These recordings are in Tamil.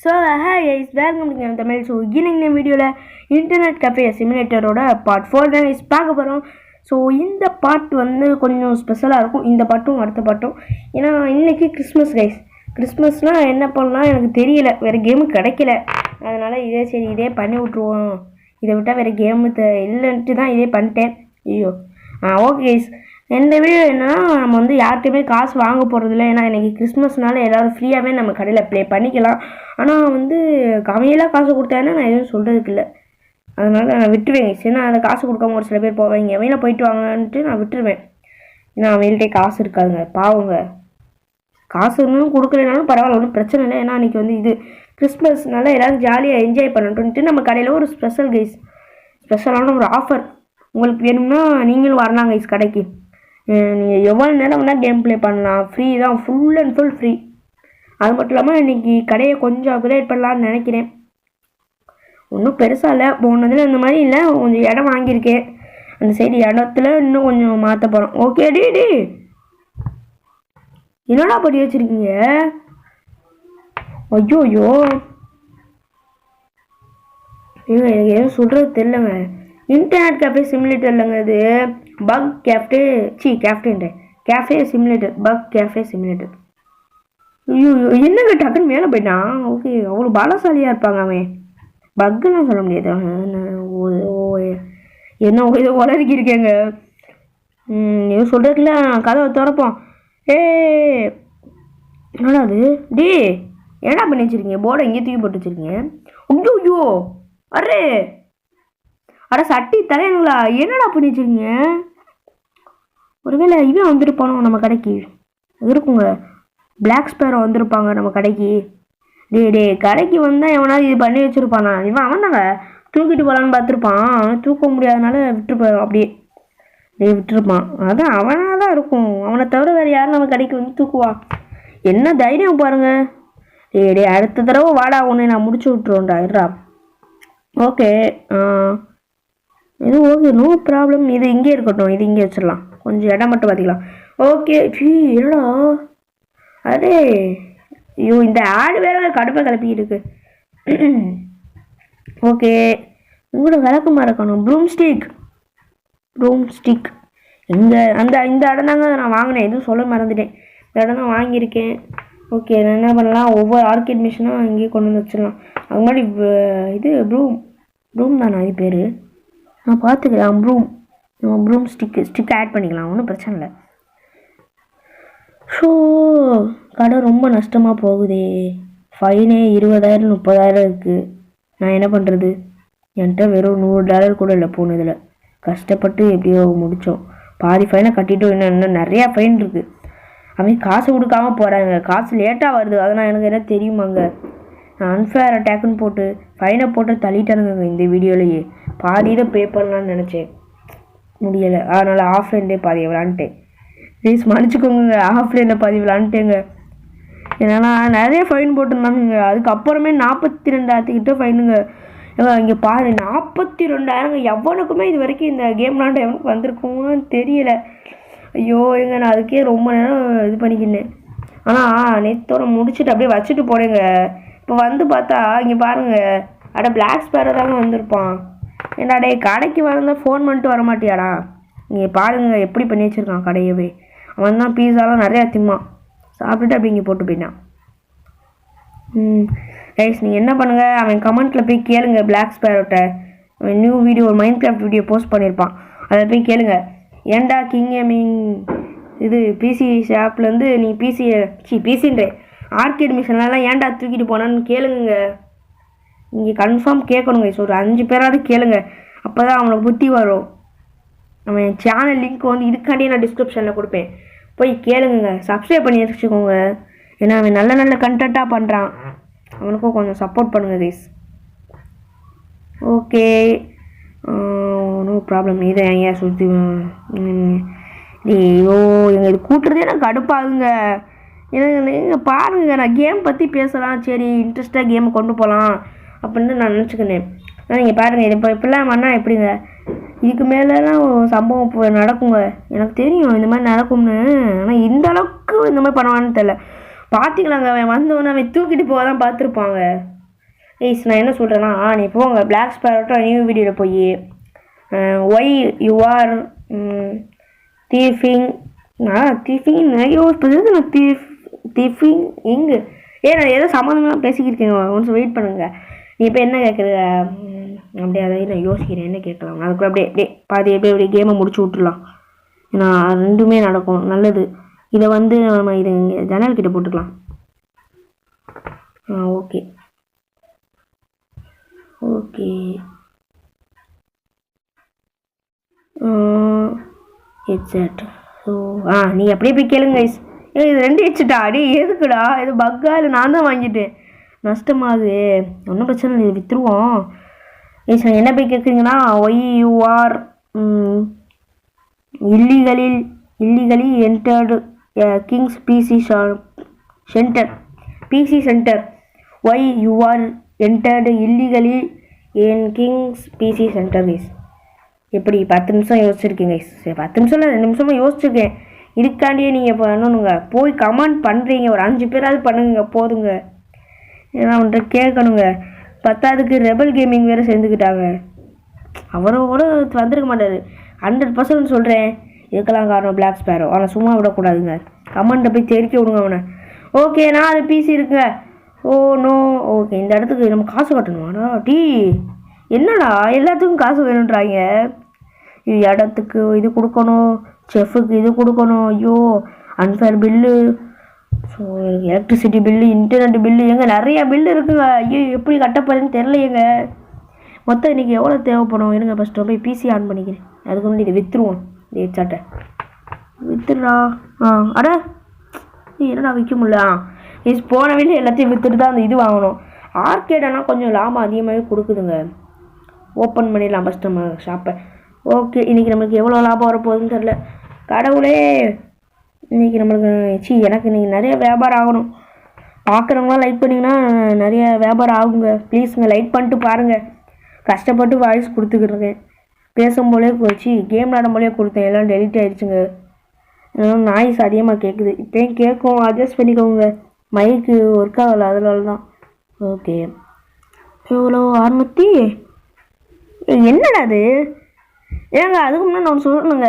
So hey guys welcome to Tamil so இன்னைக்கு வீடியோவில் இன்டர்நெட் கஃபே சிமுலேட்டரோட பார்ட் ஃபோர் தான் இஸ் பார்க்க போகிறோம் ஸோ இந்த பார்ட் வந்து கொஞ்சம் ஸ்பெஷலாக இருக்கும். இந்த பாட்டும் அடுத்த பாட்டும் ஏன்னா இன்றைக்கி கிறிஸ்மஸ் கைஸ் கிறிஸ்மஸ்னால் என்ன பண்ணலாம் எனக்கு தெரியல. வேறு கேமு கிடைக்கல. அதனால் இதே சரி இதே பண்ணி விட்ருவோம் இதை விட்டால் வேறு கேமு த இல்லைன்ட்டு தான் இதே பண்ணிட்டேன். ஐயோ. ஆ ஓகே கைஸ் இந்த வீடியோ என்னென்னா நம்ம வந்து யார்கிட்டையுமே காசு வாங்க போகிறதில்ல ஏன்னா இன்றைக்கி கிறிஸ்மஸ்னால எல்லோரும் ஃப்ரீயாகவே நம்ம கடையில் ப்ளே பண்ணிக்கலாம். ஆனால் வந்து கம்மியெல்லாம் காசு கொடுத்தாங்கன்னா நான் எதுவும் சொல்கிறதுக்கு இல்லை. அதனால் நான் விட்டுருவேன். ஏன்னா அந்த காசு கொடுக்காம ஒரு சில பேர் போவாங்க. எவையில போயிட்டு வாங்கன்ட்டு நான் விட்டுருவேன். ஏன்னா அவங்கள்ட்டே காசு இருக்காதுங்க. பாவங்க. காசு இன்னும் கொடுக்கலனாலும் பரவாயில்ல ஒன்றும் பிரச்சனை இல்லை. ஏன்னா அன்றைக்கி வந்து இது கிறிஸ்மஸ்னால எல்லோரும் ஜாலியாக என்ஜாய் பண்ணட்டும்ட்டு நம்ம கடையில் ஒரு ஸ்பெஷல் கைஸ் ஸ்பெஷலான ஒரு ஆஃபர் உங்களுக்கு வேணும்னா நீங்களும் வரலாம் கைஸ் கடைக்கு. நீங்கள் எவ்வளோ நேரம் வேணால் கேம் ப்ளே பண்ணலாம். ஃப்ரீ தான் ஃபுல் அண்ட் ஃபுல் ஃப்ரீ அது மட்டும் இல்லாமல் இன்றைக்கி கடையை கொஞ்சம் அப்கிரேட் பண்ணலான்னு நினைக்கிறேன். ஒன்றும் பெருசாக இல்லை. போனதில் இந்த மாதிரி இல்லை. கொஞ்சம் இடம் வாங்கியிருக்கேன். அந்த சைடு இடத்துல இன்னும் கொஞ்சம் மாற்ற போகிறோம் ஓகே டி டி என்னடா படி வச்சுருக்கீங்க? ஐயோ ஐயோ ஏங்க எனக்கு எதுவும் சொல்கிறது தெரிலங்க இன்டர்நெட் கேஃபே சிமுலேட்டர் இல்லைங்க இது. பக் கேஃப்டே சி கேஃப்டேன்ற cafe simulator bug cafe simulator ஐயோ என்னங்க டக்குன்னு மேலே போயிட்டான்? ஓகே அவ்வளோ பலசாலியாக இருப்பாங்க அவன். பக்குலாம் சொல்ல முடியாது. என்ன, ஓ ஓ என்ன இது உலரிக்கி இருக்கேங்க. ம் சொல்கிறதுல கதவை திறப்போம். ஏ என்னடா அது? டே என்னடா பண்ணி வச்சிருக்கீங்க? போர்டை எங்கேயும் தூக்கி போட்டு வச்சிருக்கீங்க. ஐயோ ஐயோ அரே அட சட்டி தலையனுங்களா என்னடா பண்ணி வச்சுருக்கீங்க? ஒருவேளை இவன் வந்திருப்பானோ நம்ம கடைக்கு? இருக்குங்க. பிளாக் ஸ்பேரோ வந்திருப்பாங்க நம்ம கடைக்கு. டே டே கடைக்கு வந்தால் எவனாவது இது பண்ணி வச்சிருப்பானா? இவன் அவன் தாங்க தூக்கிட்டு போகலான்னு பார்த்துருப்பான். அவன் தூக்க முடியாதனால விட்டு போயிடும் அப்படியே டேய் விட்டுருப்பான். அதான் அவனாக தான் இருக்கும். அவனை தவிர வேறு யாரும் நம்ம கடைக்கு வந்து தூக்குவான் என்ன தைரியம் பாருங்க. டே டே அடுத்த தடவை வாடா உன்னை நான் முடிச்சு விட்ருவோம்டா இருடா. ஓகே இது ஓகே நோ ப்ராப்ளம் இது இங்கே இருக்கட்டும் இது இங்கே வச்சிடலாம். கொஞ்சம் இடம் மட்டும் பார்த்துக்கலாம் ஓகே ஃபீ என்னடா? அரே ஐயோ இந்த ஆடு வேற கடுப்பை கிளப்பி இருக்கு ஓகே உங்களோட விளக்கமாக இருக்கணும். ப்ரூம் ஸ்டிக் ப்ரூம் ஸ்டிக் இந்த அந்த இந்த இடம் தாங்க நான் வாங்கினேன். எதுவும் சொல்ல மறந்துட்டேன். இந்த இடம் தான் வாங்கியிருக்கேன். ஓகே நான் என்ன பண்ணலாம்? ஒவ்வொரு ஆர்கிட் மிஷினும் இங்கேயே கொண்டு வந்து வச்சிடலாம். அது மாதிரி இது ப்ரூம் ப்ரூம் தானே இது பேர்? நான் பார்த்துக்கிறேன் ப்ரூம் நம்ம ப்ரூம் ஸ்டிக்கு ஸ்டிக் ஆட் பண்ணிக்கலாம் ஒன்றும் பிரச்சனை இல்லை. ஸோ கடை ரொம்ப நஷ்டமாக போகுதே. ஃபைனே இருபதாயிரம் முப்பதாயிரம் இருக்குது நான் என்ன பண்ணுறது என்கிட்ட வெறும் நூறு டாலர் கூட இல்லை போனதில் கஷ்டப்பட்டு எப்படியோ முடித்தோம் பாதி ஃபைனை கட்டிட்டோம் இன்னும் இன்னும் நிறையா ஃபைன் இருக்குது அவன் காசு கொடுக்காம போகிறாங்க காசு லேட்டாக வருது. அதனால் எனக்கு என்ன தெரியுமாங்க? நான் அன்ஃபேர் அட்டாக்குன்னு போட்டு ஃபைனை போட்டு தள்ளிட்டானுங்க இந்த வீடியோலையே பாதி தான் பே பண்ணலான்னு நினச்சேன். முடியலை. அதனால் ஆஃப்லைன்லேயே பாதி விளாண்டுட்டேன். ப்ளீஸ் மன்னிச்சுக்கோங்க. ஆஃப்லைனில் பாதி விளாண்டுட்டேங்க. ஏன்னா நிறைய ஃபைன் போட்டிருந்தானுங்க அதுக்கப்புறமே நாற்பத்தி ரெண்டாயிரத்துக்கிட்ட ஃபைனுங்க ஏங்க இங்கே பாரு. நாற்பத்தி ரெண்டாயிரங்க எவனுக்குமே இது வரைக்கும் இந்த கேம் விளாண்ட எவனுக்கு வந்திருக்குமான்னு தெரியல. ஐயோ எங்க நான் அதுக்கே ரொம்ப நேரம் இது பண்ணிக்கினேன் ஆனால் நேற்றோட முடிச்சுட்டு அப்படியே வச்சுட்டு போனேங்க. இப்போ வந்து பார்த்தா இங்கே பாருங்க. அட பிளாக் ஸ்பேரை தாங்க வந்திருப்பான். ஏன்டா டே கடைக்கு வரந்தா ஃபோன் பண்ணிட்டு வர மாட்டியாடா நீங்கள் பாருங்கள் எப்படி பண்ணி வச்சுருக்கான் கடையவே. அவன் தான் பீஸாலாம் நிறையா திம்மான் சாப்பிட்டுட்டு அப்படி இங்கே போட்டு போயிட்டான். ம் ரைஸ் நீங்கள் என்ன பண்ணுங்கள் அவன் கமெண்ட்டில் போய் கேளுங்க பிளாக் ஸ்பேரோட்ட அவன் நியூ வீடியோ ஒரு மைண்ட் கிராஃப்ட் வீடியோ போஸ்ட் பண்ணியிருப்பான். அதை போய் கேளுங்க. ஏன்டா கிங் கேமிங் இது பிசி ஷாப்லேருந்து நீ பிசி சி பிசின்றே ஆர்கேட் மிஷின்லாம் ஏன்டா தூக்கிட்டு போனான்னு கேளுங்க நீங்கள் கன்ஃபார்ம் கேட்கணுங்க ஸோ ஒரு அஞ்சு பேராவது கேளுங்க. அப்போ தான் அவனுக்கு புத்தி வரும். நம்ம என் சேனல் லிங்க் வந்து இதுக்காண்டியே நான் டிஸ்கிரிப்ஷனில் கொடுப்பேன். போய் கேளுங்க சப்ஸ்கிரைப் பண்ணி வச்சுக்கோங்க. ஏன்னா அவன் நல்ல நல்ல கண்டென்ட்டாக பண்ணுறான் அவனுக்கும் கொஞ்சம் சப்போர்ட் பண்ணுங்க கைஸ் ஓகே நோ ப்ராப்ளம் இதை ஏன் சுற்றி ஐயோ எங்கள் இது கூட்டுறதே எனக்கு கடுப்பாகுங்க எனக்கு நீங்கள் பாருங்க நான் கேம் பற்றி பேசலாம். சரி இன்ட்ரெஸ்ட்டாக கேமை கொண்டு போகலாம் அப்படின்னு நான் நினச்சிக்கினேன். ஆனால் நீங்கள் பாருங்கள் இது இப்போ இப்படிலாம் பண்ணால் எப்படிங்க? இதுக்கு மேலெலாம் ஒரு சம்பவம் இப்போ நடக்குங்க. எனக்கு தெரியும் இந்த மாதிரி நடக்கும்னு. ஆனால் இந்த அளவுக்கு இந்த மாதிரி பண்ணுவான்னு தெரில பார்த்துக்கலாங்க அவன் வந்தவொன்னே அவன் தூக்கிட்டு போக தான் பார்த்துருப்பாங்க. ஏய்ஸ் நான் என்ன சொல்கிறேன்னா நீ போங்க பிளாக் ஸ்பேரோட்டோ நியூ வீடியோவில் போய் ஒய் யூ ஆர் தீஃபிங் நான் தீஃபிங் ஐயோ இப்போ நான் தீஃப் தீஃபிங் எங்கே? ஏ நான் ஏதோ சம்மந்தமாக பேசிக்கிட்டு இருக்கேன் ஒன்ஸ் வெயிட் பண்ணுங்கள் இப்போ என்ன கேட்குற அப்படியே அதை நான் யோசிக்கிறேன். என்ன கேட்கலாம்? அதுக்குள்ள அப்படியே அப்படியே பாதி அப்படியே அப்படியே கேமை முடிச்சு விட்டுலாம் ஏன்னா ரெண்டுமே நடக்கும். நல்லது. இதை வந்து நம்ம இது இங்கே ஜன்னல் கிட்ட போட்டுக்கலாம். ஆ ஓகே. ஓகே. ஹெட்செட் ஸோ ஆ நீ அப்படியே போய் கேளுங்க ஐஸ் ஏ இது ரெண்டு ஹெட்செட்டா அடி எதுக்குடா? இது பக்கா இல்லை நான் தான் வாங்கிட்டேன். நஷ்டமாகுது. ஒன்றும் பிரச்சனை இல்லை விற்றுருவோம் என்ன போய் கேட்குறீங்கன்னா why you are இல்லீகலில் illegally entered kings PC center PC center why you are entered illegally in kings PC center is எப்படி பத்து நிமிஷம் யோசிச்சிருக்கீங்க சரி பத்து நிமிஷம் இல்லை ரெண்டு நிமிஷமாக யோசிச்சிருக்கேன். இதுக்காண்டியே நீங்கள் பண்ணணுங்க போய் கமெண்ட் பண்ணுறீங்க ஒரு அஞ்சு பேராவது பண்ணுங்க போதுங்க. ஏன்னா அவன்கிட்ட கேட்கணுங்க. பத்தாவதுக்கு ரெபல் கேமிங் வேறு சேர்ந்துக்கிட்டாங்க. அவரும் கூட வந்திருக்க மாட்டார். ஹண்ட்ரட் பர்சன்ட் சொல்கிறேன் இதுக்கெல்லாம் காரணம் பிளாக் ஸ்பேரோ ஆனால் சும்மா விடக்கூடாதுங்க. கமெண்ட்டை போய் தெரிக்க விடுங்க அவனை. ஓகே நான் அது பிசி இருக்குங்க ஓ நோ ஓகே இந்த இடத்துக்கு நம்ம காசு கட்டணுமாடா டீ. என்னடா எல்லாத்துக்கும் காசு வேணுன்றாங்க இடத்துக்கு இது கொடுக்கணும். செஃப்புக்கு இது கொடுக்கணும். ஐயோ unfair bill so electricity bill internet bill எங்கே நிறையா பில்லு இருக்குங்க. ஐயோ எப்படி கட்டப்படுதுன்னு தெரிலையேங்க மொத்தம் இன்றைக்கி எவ்வளோ தேவைப்படும்? இருங்க ஃபஸ்ட்டு போய் பிசி ஆன் பண்ணிக்கிறேன். அதுக்கு முன்னாடி இதை விற்றுருவோம் இந்த ஹெட்சாட்டை வித்துடுறா ஆ அட என்னடா விற்க முடியல? ஆ இஸ் போன வீட்டில் எல்லாத்தையும் விற்றுட்டு தான் அந்த இது வாங்கணும். ஆர்கேடனா கொஞ்சம் லாபம் அதிகமாகவே கொடுக்குதுங்க. ஓப்பன் பண்ணிடலாம் ஃபஸ்ட் நம்ம ஷாப்பை ஓகே இன்றைக்கி நம்மளுக்கு எவ்வளோ லாபம் வரப்போகுதுன்னு தெரில கடவுளே! இன்றைக்கி நம்மளுக்கு சி எனக்கு இன்றைக்கி நிறைய வியாபாரம் ஆகணும். பார்க்குறவங்களாம் லைக் பண்ணிங்கன்னா நிறைய வியாபாரம் ஆகுங்க. ப்ளீஸுங்க லைக் பண்ணிட்டு பாருங்கள் கஷ்டப்பட்டு வாய்ஸ் கொடுத்துக்கிட்டுருக்கேன் பேசும்போலே போச்சு கேம் விளாடும் போலே கொடுத்தேன். எல்லாம் டெலிட் ஆகிடுச்சுங்க நாய்ஸ் அதிகமாக கேட்குது இப்போயும் கேட்கும் அட்ஜஸ்ட் பண்ணிக்கோங்க. மைக்கு ஒர்க் ஆகலை அதனால தான் ஓகே எவ்வளோ? அறுநூற்றி என்னடா அது ஏங்க அதுக்கு முன்னாடி நான் சொல்லணுங்க.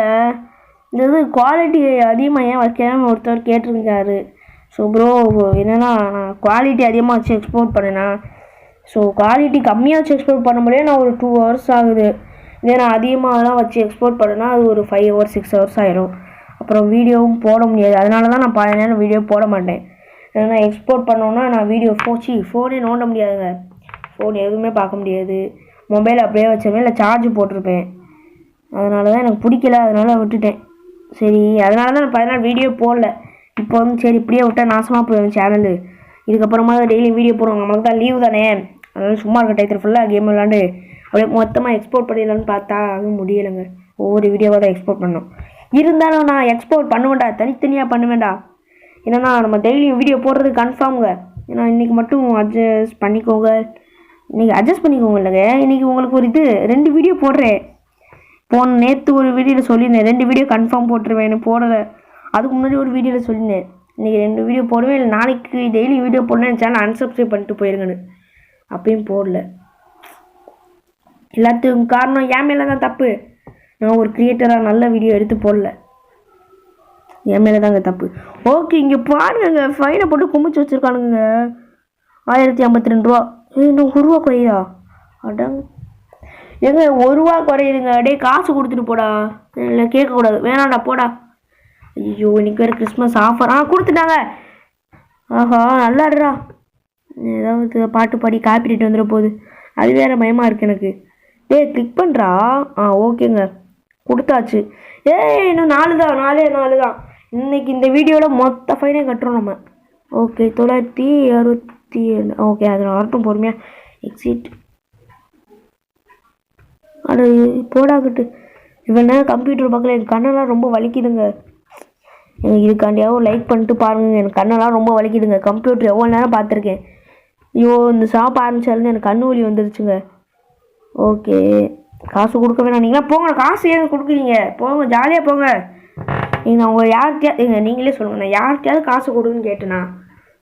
இந்த இது குவாலிட்டி அதிகமாக ஏன் வைக்கலாம்னு ஒருத்தர் கேட்டிருக்காரு. ஸோ ப்ரோ என்னென்னா நான் குவாலிட்டி அதிகமாக வச்சு எக்ஸ்போர்ட் பண்ணேன்னா ஸோ குவாலிட்டி கம்மியாக வச்சு எக்ஸ்போர்ட் பண்ண முடியாது நான் ஒரு டூ ஹவர்ஸ் ஆகுது. இதே நான் அதிகமாகலாம் வச்சு எக்ஸ்போர்ட் பண்ணேன்னா அது ஒரு ஃபைவ் ஹவர்ஸ் சிக்ஸ் ஹவர்ஸ் ஆயிரும். அப்புறம் வீடியோவும் போட முடியாது. அதனால தான் நான் பாதி நேரம் வீடியோ போட மாட்டேன். ஏன்னா எக்ஸ்போர்ட் பண்ணோன்னா நான் வீடியோ போச்சு ஃபோனே நோண்ட முடியாதுங்க ஃபோன் எதுவுமே பார்க்க முடியாது. மொபைல் அப்படியே வச்சிருப்பேன் இல்லை சார்ஜ் போட்டிருப்பேன். அதனால தான் எனக்கு பிடிக்கல. அதனால விட்டுட்டேன். சரி அதனால தான் நான் பதினாறு வீடியோ போடல. இப்போ வந்து சரி இப்படியே விட்டா நாசமாக போயிடும் சேனலு இதுக்கப்புறமா டெய்லி வீடியோ போடுவாங்க. நம்மளுக்கு தான் லீவு தானே. அதனால சும்மா இருக்க டயத்தில் ஃபுல்லாக கேம் விளாண்டு அப்படியே மொத்தமாக எக்ஸ்போர்ட் பண்ணிடலான்னு பார்த்தா அதுவும் முடியலைங்க. ஒவ்வொரு வீடியோவாக தான் எக்ஸ்போர்ட் பண்ணோம் இருந்தாலும் நான் எக்ஸ்போர்ட் பண்ணுவேன்டா. தனித்தனியாக பண்ணுவேண்டா ஏன்னா நம்ம டெய்லியும் வீடியோ போடுறது கன்ஃபார்முங்க ஏன்னா இன்றைக்கி மட்டும் அட்ஜஸ்ட் பண்ணிக்கோங்க. இன்றைக்கி அட்ஜஸ்ட் பண்ணிக்கோங்க இல்லைங்க. இன்றைக்கி உங்களுக்கு ஒரு இது ரெண்டு வீடியோ போடுறேன். போன நேற்று ஒரு வீடியோவில் சொல்லியிருந்தேன். ரெண்டு வீடியோ கன்ஃபார்ம் போட்டுருவேன். போடலை. அதுக்கு முன்னாடி ஒரு வீடியோவில் சொல்லியிருந்தேன். இன்றைக்கி ரெண்டு வீடியோ போடுவேன் இல்லை. நாளைக்கு டெய்லி வீடியோ போடணும் சேனல் அன்சப்ஸ்கிரைப் பண்ணிட்டு போயிருங்கன்னு. அப்பயும் போடல. எல்லாத்துக்கும் காரணம் என் மேலே தான் தப்பு. நான் ஒரு கிரியேட்டராக நல்ல வீடியோ எடுத்து போடல. என் மேலே தாங்க தப்பு. ஓகே இங்கே பாருங்க ஃபைனை போட்டு குமிச்சு வச்சுருக்கானுங்க. ஆயிரத்தி ஐம்பத்தி ரெண்டு ரூபா. ஏய் இன்னும் ஒரு ரூபா குறையா அடங்க ஏங்க ஒரு ரூபா குறையுதுங்க டேய் காசு கொடுத்துட்டு போடா. இல்லை கேட்கக்கூடாது. வேணாம்டா போடா. ஐயோ இன்னைக்கு வேறு கிறிஸ்மஸ் ஆஃபர் ஆ கொடுத்துட்டாங்க. ஆஹா நல்லாடுறா. ஏதாவது பாட்டு பாடி காப்பிட்டு வந்துட போகுது அது வேறு பயமாக இருக்குது எனக்கு. டேய் கிளிக் பண்ணுறா ஆ ஓகேங்க. கொடுத்தாச்சு. ஏய் இன்னும் நாலு தான். நாலே நாலு தான். இன்னைக்கு இந்த வீடியோவில் மொத்த ஃபைனே கட்டுறோம் நம்ம. ஓகே தொள்ளாயிரத்தி அறுபத்தி ஏழு. ஓகே அது வரட்டும் பொறுமையாக எக்ஸிட் அது போடாக்கிட்டு இவன் கம்ப்யூட்டர் பார்க்கல என் கண்ணெல்லாம் ரொம்ப வலிக்குதுங்க. எனக்கு இதுக்காண்டியாவும் லைக் பண்ணிட்டு பாருங்க. எனக்கு கண்ணெல்லாம் ரொம்ப வலிக்குதுங்க. கம்ப்யூட்டர் எவ்வளோ நேரம் பார்த்துருக்கேன். ஐயோ இந்த ஷாப் ஆரம்பிச்சாலேருந்து எனக்கு கண்ணு வலி வந்துருச்சுங்க. ஓகே காசு கொடுக்க வேணாம். நீங்களா போங்க. காசு ஏன் கொடுக்குறீங்க? போங்க ஜாலியாக போங்க. நீங்கள் உங்கள் யார்கிட்டயா நீங்களே சொல்லுங்க. நான் யார்கிட்டயாவது காசு கொடுங்கன்னு கேட்டேனா?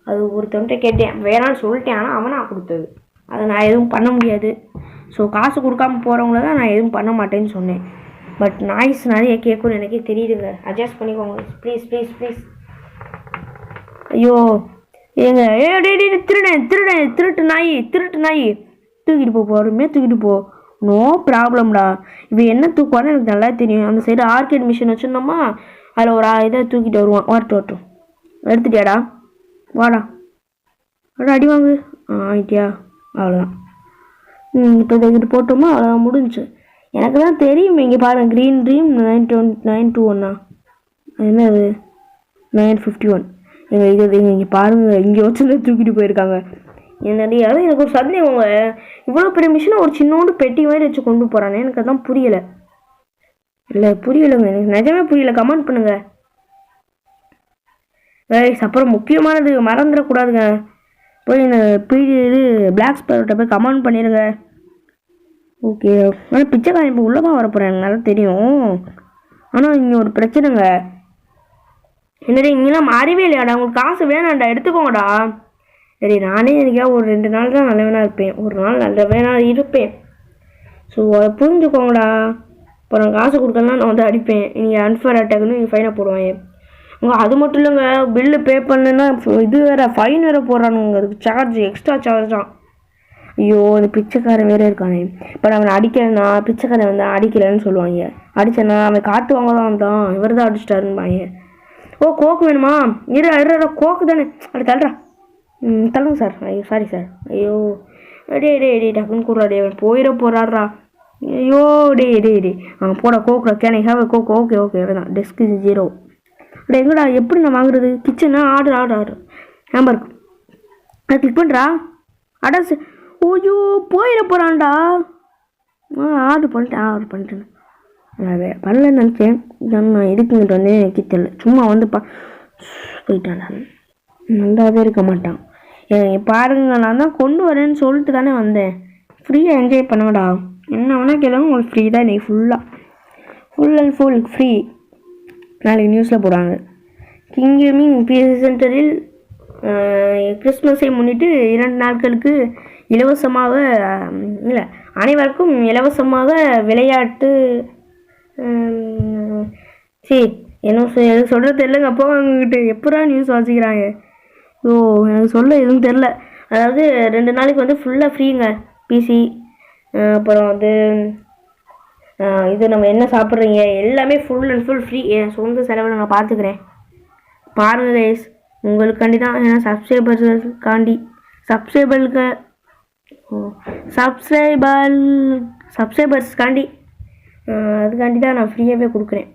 அது ஒருத்தவன்கிட்ட கேட்டேன். வேணாம்னு சொல்லிட்டேன். ஆனால் அவனா கொடுத்தது. அதை நான் எதுவும் பண்ண முடியாது. ஸோ காசு கொடுக்காம போகிறவங்கள தான் நான் எதுவும் பண்ண மாட்டேன்னு சொன்னேன். பட் நாய்ஸ் நிறைய கேட்கும்னு எனக்கே தெரியுதுங்க. அட்ஜஸ்ட் பண்ணிக்கோங்க. ப்ளீஸ் ப்ளீஸ் ப்ளீஸ் ஐயோ ஏங்க. ஏ டே டே திருடன் திருடன் திருட்டு நாய் திருட்டு நாய். தூக்கிட்டு போ பொறுமையாக தூக்கிட்டு போ. நோ ப்ராப்ளம்டா இவன் என்ன தூக்குவான்னு எனக்கு நல்லா தெரியும். அந்த சைடு ஆர்கேட் மிஷின் வச்சுருந்தோமா? அதில் ஒரு இதை தூக்கிட்டு வருவான். வரட்டும் வரட்டும் எடுத்துட்டியாடா? வாடா. வாடா அடி வாங்கு. ஆ ஆயிட்டியா? அவ்வளோதான் ம் இப்போ தூக்கிட்டு போட்டோமா? அவ்வளோதான் முடிஞ்சுச்சு. எனக்கு தான் தெரியும் இங்கே பாருங்கள் green dream nine twenty nine two ஒன்னா அது என்னது? நைன் ஃபிஃப்டி ஒன் எங்கள் இது இங்கே பாருங்கள் இங்கே வச்சு தூக்கிட்டு போயிருக்காங்க. என்னடி அதான் எனக்கு ஒரு சந்தேகங்க இவ்வளோ பெரிய மிஷினை ஒரு சின்னோண்டு பெட்டி மாதிரி வச்சு கொண்டு போகிறானே எனக்கு அதான் புரியலை. இல்லை புரியலைங்க எனக்கு நிஜமே புரியல. கமெண்ட் பண்ணுங்கள் அப்புறம் முக்கியமானது மறந்துடக்கூடாதுங்க. போய் இந்த பிடி இது பிளாக் ஸ்பரோட்ட போய் கமெண்ட் பண்ணிடுங்க ஓகே ஆனால் பிச்சைக்காரன் இப்போ உள்ளே தான் வரப்போகிறேன் நல்லா தெரியும். ஆனால் இங்கே ஒரு பிரச்சனைங்க. என்னடா இங்கெல்லாம் மாறவே இல்லையாடா? உங்களுக்கு காசு வேணாம்டா எடுத்துக்கோங்கடா. சரி நானே எனக்கா ஒரு ரெண்டு நாள் தான் நல்லவனாக இருப்பேன். ஒரு நாள் நல்லவனாக இருப்பேன். ஸோ அதை புரிஞ்சுக்கோங்கடா. அப்புறம் காசு கொடுக்கலாம் நான் வந்து அடிப்பேன். நீங்கள் அன்ஃபேர் அட்டாக்னு நீங்கள் ஃபைனாக போடுவாங்க. அது மட்டும் இல்லைங்க பில்லு பே பண்ணுன்னா இது வேறு ஃபைன் வேறு போடுறானுங்க. அதுக்கு சார்ஜ் எக்ஸ்ட்ரா சார்ஜ் தான். ஐயோ அந்த பிச்சைக்காரன் வேற இருக்கானே. இப்போ நான் அவனை அடிக்கலைன்னா பிச்சைக்காரன் வந்து அடிக்கலைன்னு சொல்லுவாங்க. அடித்தேன்னா அவன் காட்டு வாங்க தான் வந்தான். இவர் தான் அடிச்சிட்டாருன்பாங்க ஓ கோக்கு வேணுமா? இரு இரு கோக்கு தானே. அப்படி தள்ளுறா ம் தள்ளுங்க சார் ஐயோ சாரி சார் ஐயோ. டே டே டே டக்குன்னு கூடுறா டே அவன் போயிட போகிறாடுறா ஐயோ டே டே டே ஆ போடா கோக்குடா கேனை ஹேவ் கோக்கு ஓகே ஓகே வேணாம் டெஸ்க் ஜீரோ அட எங்கடா எப்படி நான் வாங்குறது? கிச்சனா ஆர்டர் ஆர்டர் ஆர்டர் ஹேம்பர்க் அதை கிளிக் பண்ணுறா அடா ச- ஓய்யோ போயிட போகிறான்டா ஆ ஆர்டர் பண்ணிட்டேன் ஆர்டர் பண்ணிட்டேன் அதை பண்ணலன்னு நினச்சேன். நான் எதுக்குங்கிட்டு வந்து எனக்கு தெரியல. சும்மா வந்து பா போயிட்டான் நான். நல்லாவே இருக்க மாட்டான். ஏ பாருங்க நான் தான் கொண்டு வரேன்னு சொல்லிட்டு தானே வந்தேன். ஃப்ரீயாக என்ஜாய் பண்ணடா என்ன வேணால் கேளுங்க உங்களுக்கு ஃப்ரீ தான் இன்றைக்கி ஃபுல்லாக ஃபுல் அண்ட் ஃபுல் ஃப்ரீ நாளைக்கு நியூஸில் போடுவாங்க. கிங் கேமிங் பிஎஸ்சி சென்டரில் கிறிஸ்மஸை முன்னிட்டு இரண்டு நாட்களுக்கு இலவசமாக இல்லை அனைவருக்கும் இலவசமாக விளையாட்டு சரி என்ன சொ- எனக்கு சொல்கிறது தெரிலங்க அப்போ அவங்ககிட்ட எப்படா நியூஸ் வாசிக்கிறாங்க? ஓ எனக்கு சொல்ல எதுவும் தெரில அதாவது ரெண்டு நாளைக்கு வந்து ஃபுல்லாக ஃப்ரீங்க பிசி அப்புறம் வந்து இது நம்ம என்ன சாப்பிட்றீங்க? எல்லாமே ஃபுல் அண்ட் ஃபுல் ஃப்ரீ என் சொந்த செலவில் நான் பார்த்துக்கிறேன் பாருங்கள் கைஸ் உங்களுக்காண்டி தான். ஏன்னா சப்ஸ்கிரைபர்ஸுக்காண்டி சப்ஸ்கிரைபருக்கு சப்ஸ்கிரைபர் சப்ஸ்கிரைபர்ஸ்க்காண்டி அதுக்காண்டி தான் நான் ஃப்ரீயாகவே கொடுக்குறேன்.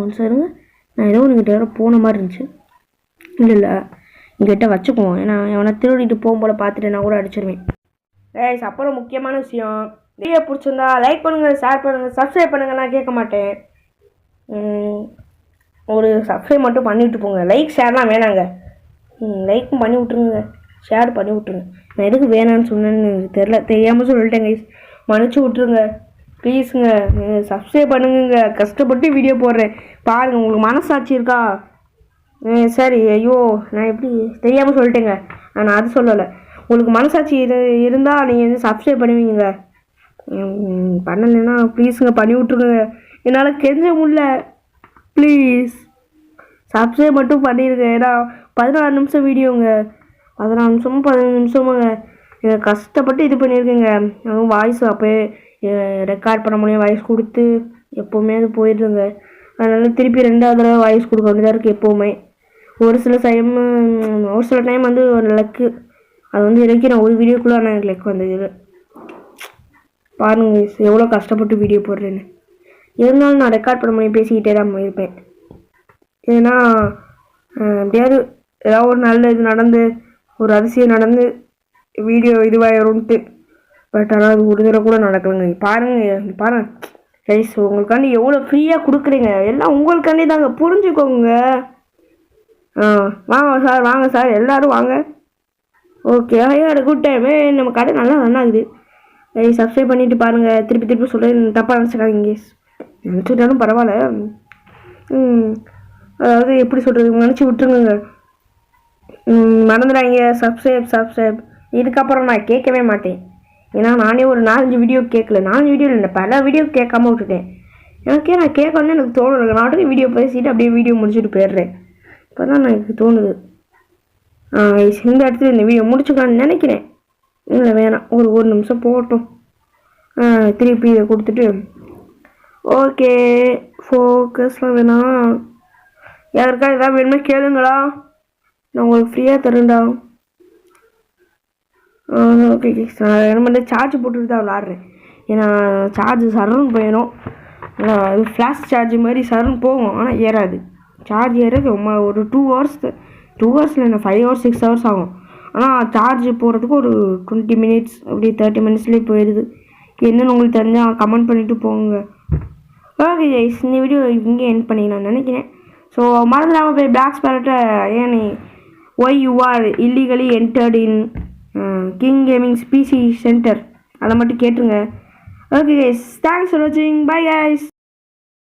ஒன்று சாருங்க. நான் ஏதோ உங்ககிட்ட வேறு போன மாதிரி இருந்துச்சு. இல்லை இல்லை. எங்கிட்ட வச்சுக்குவோம். ஏன்னா எவனை திருடிட்டு போகும்போது பார்த்துட்டு நான் கூட அடிச்சிருவேன். ஏய் அப்புறம் முக்கியமான விஷயம். வீடியோ பிடிச்சிருந்தா லைக் பண்ணுங்கள் ஷேர் பண்ணுங்கள் சப்ஸ்கிரைப் பண்ணுங்கள் நான் கேட்க மாட்டேன். ஒரு சப்ஸ்கிரைப் மட்டும் பண்ணிவிட்டு போங்க. லைக் ஷேர்லாம் வேணாங்க. லைக்கும் பண்ணி விட்ருங்க ஷேர் பண்ணி விட்ருங்க நான் எதுக்கு வேணான்னு சொன்னேன்னு எனக்கு தெரில தெரியாமல் சொல்லிட்டேங்க மன்னிச்சு விட்ருங்க ப்ளீஸுங்க சப்ஸ்கிரைப் பண்ணுங்க கஷ்டப்பட்டு வீடியோ போடுறேன். பாருங்கள் உங்களுக்கு மனசாட்சி இருக்கா? ம், சரி ஐயோ நான் எப்படி தெரியாமல் சொல்லிட்டேங்க. நான் அது சொல்லலை. உங்களுக்கு மனசாட்சி இரு இருந்தால் நீங்கள் வந்து சப்ஸ்கிரைப் பண்ணுவீங்க. பண்ணலைன்னா ப்ளீஸுங்க பண்ணி விட்ருங்க என்னால் கெஞ்ச முடில ப்ளீஸ் சப்ஸ்கிரைப் மட்டும் பண்ணிடுங்க ஏன்னா பதினாறு நிமிஷம் வீடியோங்க பதினாறு நிமிஷமும் பதினஞ்சு நிமிஷமுங்க. இதை கஷ்டப்பட்டு இது பண்ணியிருக்கேங்க அதுவும் வாய்ஸ் அப்போயே ரெக்கார்ட் பண்ண முடியும். வாய்ஸ் கொடுத்து எப்போவுமே அது போயிடுதுங்க. அதனால் திருப்பி ரெண்டாவது தடவை வாய்ஸ் கொடுக்க வேண்டியதாக இருக்குது எப்போவுமே. ஒரு சில டைம் ஒரு சில டைம் வந்து ஒரு லக்கு அது வந்து எனக்கு நான் ஒரு வீடியோக்குள்ளே ஆனால் எனக்கு லக் வந்தது. பாருங்கள் எவ்வளோ கஷ்டப்பட்டு வீடியோ போடுறேன்னு. இருந்தாலும் நான் ரெக்கார்ட் பண்ண முடியும் பேசிக்கிட்டே தான் இருப்பேன். ஏன்னா எப்படியாவது ஏதாவது ஒரு நல்ல இது நடந்து ஒரு அதிசயம் நடந்து வீடியோ இதுவாயிரும்ட்டு. பட் ஆனால் அது ஒரு தடவை கூட நடக்கலைங்க. பாருங்கள் பாருங்கள் ரைஸ் உங்களுக்காண்டி எவ்வளோ ஃப்ரீயாக கொடுக்குறீங்க? எல்லாம் உங்களுக்காண்டி தாங்க. புரிஞ்சுக்கோங்க. ஆ வாங்க சார் வாங்க சார். எல்லோரும் வாங்க. ஓகே ஐயா குட் டைம். நம்ம கடை நல்லா ரன் ஆகுது சப்ஸ்கிரைப் பண்ணிவிட்டு பாருங்கள் திருப்பி திருப்பி சொல்கிறேன் தப்பாக நினச்சிக்காதீங்க நினச்சிட்டாலும் பரவாயில்ல. ம். அதாவது எப்படி சொல்கிறது நினச்சி விட்டுருங்க மறந்துடாங்க சப்ஸ்கிரைப் சப்ஸ்கிரைப் இதுக்கப்புறம் நான் கேட்கவே மாட்டேன். ஏன்னா நானே ஒரு நாலஞ்சு வீடியோ கேட்கல. நாலஞ்சு வீடியோ இல்லை பல வீடியோ கேட்காம விட்டுட்டேன். எனக்கே நான் கேட்கணும்னு எனக்கு தோணுது. நான் நாட்டுக்கு வீடியோ பேசிட்டு அப்படியே வீடியோ முடிச்சுட்டு போயிடுறேன். இப்போ தான் எனக்கு தோணுது. இந்த இடத்துல இந்த வீடியோ முடிச்சுக்கலாம்னு நினைக்கிறேன். இல்லை வேணாம். ஒரு ஒரு நிமிஷம் போகட்டும். திருப்பி இதை கொடுத்துட்டு. ஓகே. ஃபோக்கஸ்லாம் வேணாம் யாருக்கா எதாவது வேணுமே கேளுங்களா. நான் உங்களுக்கு ஃப்ரீயாக தருண்டா ஓகே நான் என்ன பண்ணுறேன் சார்ஜ் போட்டுட்டு தான் விளாட்றேன். ஏன்னா சார்ஜ் சரன்னு போயிடும் இது ஃப்ளாஷ் சார்ஜ் மாதிரி சரன்னு போகும். ஆனால் ஏறாது. சார்ஜ் ஏறது ஒரு டூ ஹவர்ஸ் டூ ஹவர்ஸில் என்ன ஃபைவ் ஹவர்ஸ் சிக்ஸ் ஹவர்ஸ் ஆகும். ஆனால் சார்ஜ் போகிறதுக்கு ஒரு டுவெண்ட்டி மினிட்ஸ் அப்படி தேர்ட்டி மினிட்ஸ்லேயே போயிடுது என்னென்னு உங்களுக்கு தெரிஞ்சால் கமெண்ட் பண்ணிவிட்டு போங்க. ஓகே கைஸ் இந்த வீடியோ இங்கே எண்ட் பண்ணிக்கலாம்னு நினைக்கிறேன். ஸோ மறந்துடாமல் போய் பிளாக் ஸ்பேரட்டை ஏன் நீ why you are illegally entered in king gaming PC center அதை மட்டும் கேட்டுருங்க. ஓகே கைஸ் தேங்க்ஸ் ஃபார் வாட்சிங் பை கைஸ்